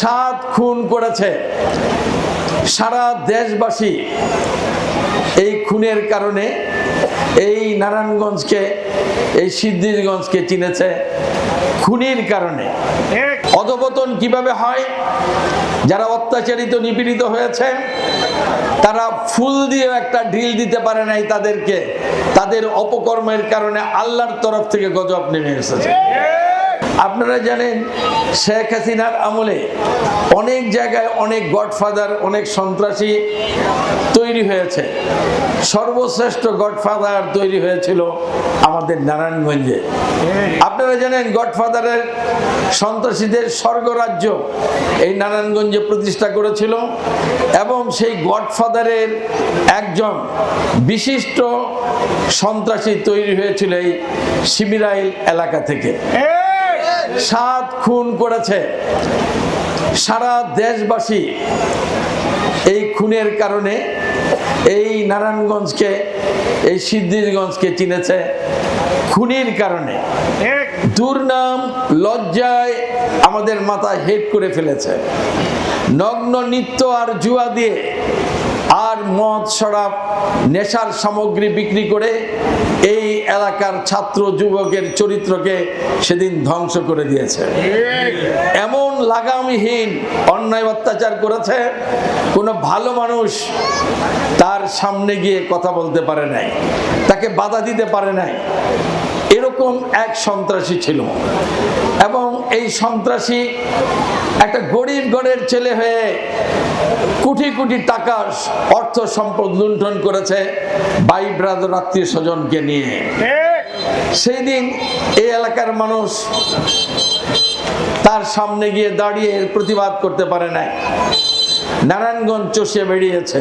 সাত খুন করেছে। সারা দেশবাসী এই খুনের কারণে এই নারায়ণগঞ্জকে, এই সিদ্ধিরগঞ্জকে চিনেছে খুনির কারণে। অধপতন কীভাবে হয়? যারা অত্যাচারিত, নিপীড়িত হয়েছে, তারা ফুল দিয়েও একটা ঢিল দিতে পারে নাই তাদেরকে। তাদের অপকর্মের কারণে আল্লাহর তরফ থেকে গজব নেমে এসেছে। আপনারা জানেন, শেখ হাসিনার আমলে অনেক জায়গায় অনেক গডফাদার, অনেক সন্ত্রাসী তৈরি হয়েছে। সর্বশ্রেষ্ঠ গডফাদার তৈরি হয়েছিল আমাদের নারায়ণগঞ্জে। আপনারা জানেন, গডফাদারের সন্ত্রাসীদের স্বর্গরাজ্য এই নারায়ণগঞ্জে প্রতিষ্ঠা করেছিল এবং সেই গডফাদারের একজন বিশিষ্ট সন্ত্রাসী তৈরি হয়েছিল এই শিবিরাইল এলাকা থেকে। সাত খুন করেছে। সারা দেশবাসী এই খুনের কারণে এই নারায়ণগঞ্জকে এই সিদ্ধিরগঞ্জকে চিনেছে। খুনির কারণে। দুর্নাম লজ্জায় আমাদের মাথায় হেট করে ফেলেছে। নগ্ন নৃত্য আর জুয়া দিয়ে আর মদ শরাব নেশার সামগ্রী বিক্রি করে এই এলাকার ছাত্র যুবকের চরিত্রকে সেদিন ধ্বংস করে দিয়েছে। এমন লাগামহীন অন্যায় অত্যাচার করেছে, কোনো ভালো মানুষ তার সামনে গিয়ে কথা বলতে পারে নাই, তাকে বাধা দিতে পারে নাই। এরকম এক সন্ত্রাসী ছিল। এবং এই সন্ত্রাসী একটা গরিব ঘরের ছেলে হয়ে কোটি কোটি টাকা অর্থ সম্পদ লুণ্ঠন করেছে ভাই ব্রাদার আত্মীয় স্বজনকে নিয়ে। সেই দিন এই এলাকার মানুষ তার সামনে গিয়ে দাঁড়িয়ে প্রতিবাদ করতে পারে নাই। নারায়ণগঞ্জ চষে বেরিয়েছে